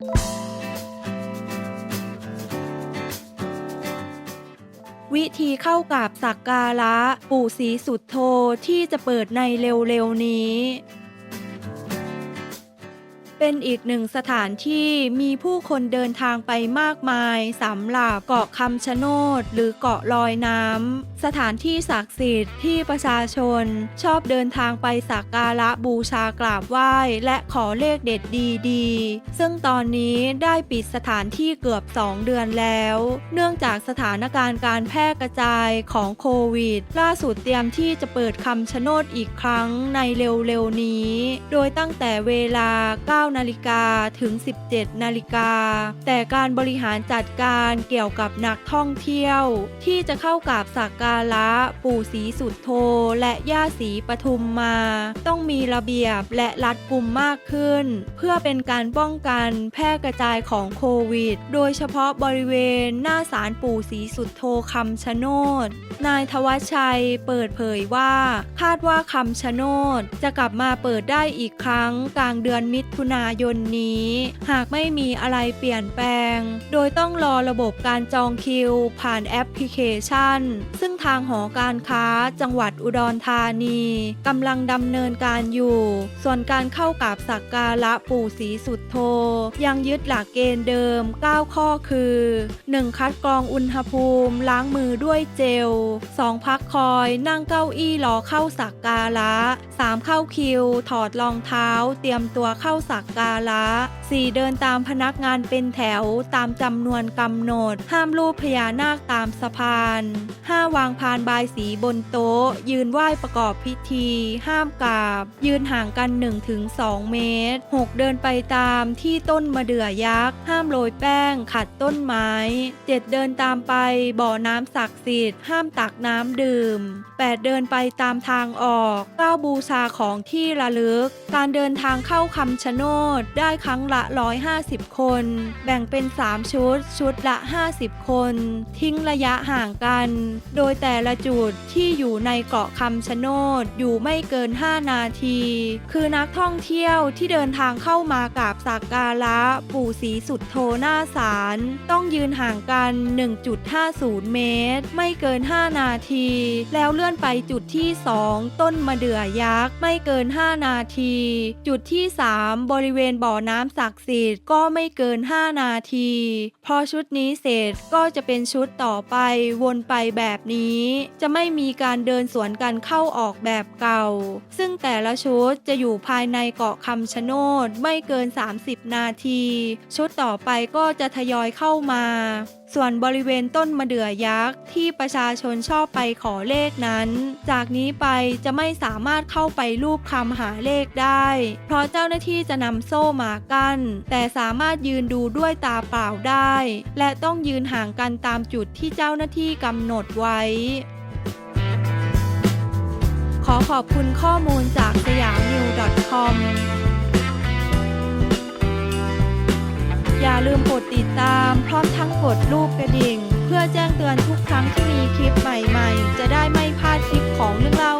วิธีเข้ากับสักการะ ปู่ศรีสุดโทที่จะเปิดในเร็วๆนี้ เป็นอีกหนึ่งสถานที่มีผู้คนเดินทางไปมากมายสำหรับเกาะคำชะโนดหรือเกาะลอยน้ำสถานที่ศักดิ์สิทธิ์ที่ประชาชน ชอบเดินทางไปสักการะบูชากราบไหว้และขอเลขเด็ดดีๆ ซึ่งตอนนี้ได้ปิดสถานที่เกือบ 2 เดือนแล้ว เนื่องจากสถานการณ์การแพร่กระจายของโควิด ล่าสุดเตรียมที่จะเปิดคำชะโนดอีกครั้งในเร็วๆนี้ โดยตั้งแต่เวลา9นาฬิกาถึง 17นาฬิกา แต่การบริหารจัดการเกี่ยวกับนักท่องเที่ยว ที่จะเข้ากับสักการะปู่ศรีสุดโทและย่าศรีปทุมมา ต้องมีระเบียบและรัดกุมมากขึ้น เพื่อเป็นการป้องกันแพร่กระจายของโควิด โดยเฉพาะบริเวณหน้าศาลปู่ศรีสุดโทคำชะโนดนายทวัชชัยเปิดเผยว่า คาดว่าคำชะโนดจะกลับมาเปิดได้อีกครั้งกลางเดือนมิถุนายนนี้ หากไม่มีอะไรเปลี่ยนแปลง โดยต้องรอระบบการจองคิว ผ่านแอปพลิเคชัน ซึ่งทางหอการค้าจังหวัดอุดรธานีกำลังดำเนินการอยู่ ส่วนการเข้ากับสักการะปู่ศรีสุดโท ยังยึดหลักเกณฑ์เดิม 9 ข้อคือ 1. คัดกรองอุณหภูมิล้างมือด้วยเจล 2. พักคอยนั่งเก้าอี้รอเข้าสักการะ 3. เข้าคิว ถอดรองเท้า เตรียมตัวเข้าสักการะ 4. เดินตามพนักงานเป็นแถวตามจำนวนกำหนด ห้ามรูปพญานาคตามสะพาน 5. วางพานบายสีบนโต๊ะ ยืนไหว้ประกอบพิธี ห้ามกราบ ยืนห่างกัน 1-2 เมตร 6. เดินไปตามที่ต้นมะเดื่อยักษ์ ห้ามโรยแป้ง ขัดต้นไม้ 7. เดินตามไปบ่อน้ำศักดิ์สิทธิ์ ห้ามตักน้ำดื่ม 8. เดินไปตามทางออก 9. บูชาของที่ระลึก การเดินทางเข้าคำชะโนดได้ครั้งละ 150 คน แบ่งเป็น 3 ชุด ชุดละ 50 คน ทิ้งระยะห่างกัน โดยแต่ละจุดที่อยู่ในเกาะคำชะโนดอยู่ไม่เกิน 5 นาที คือนักท่องเที่ยวที่เดินทางเข้ามากราบสักการะปู่ศรีสุดโทหน้าศาลต้องยืนห่างกัน 1.50 เมตร ไม่เกิน 5 นาที แล้วเลื่อนไปจุดที่ 2 ต้นมะเดื่อยักษ์ไม่เกิน 5 นาที จุดที่ 3 บริเวณบ่อน้ำศักดิ์สิทธิ์ก็ไม่เกิน 5 นาที พอชุดนี้เสร็จก็จะเป็นชุดต่อไปวนไปแบบนี้ จะไม่มีการเดินสวนกันเข้าออกแบบเก่า ซึ่งแต่ละชุดจะอยู่ภายในเกาะคำชะโนดไม่เกิน 30 นาที ชุดต่อไปก็จะทยอยเข้ามา ส่วนบริเวณต้นมะเดื่อยักษ์ที่ประชาชนชอบไปขอเลขนั้น จากนี้ไปจะไม่สามารถเข้าไปรูปคำหาเลขได้ เพราะเจ้าหน้าที่จะนำโซ่มากั้น แต่สามารถยืนดูด้วยตาเปล่าได้ และต้องยืนห่างกันตามจุดที่เจ้าหน้าที่กำหนดไว้ ขอขอบคุณข้อมูลจากสยามนิว .com อย่าลืมกดติดตามพร้อม กดรูปกระดิ่ง เพื่อแจ้งเตือนทุกครั้งที่มีคลิปใหม่ๆ จะได้ไม่พลาดคลิปของเรื่องเล่า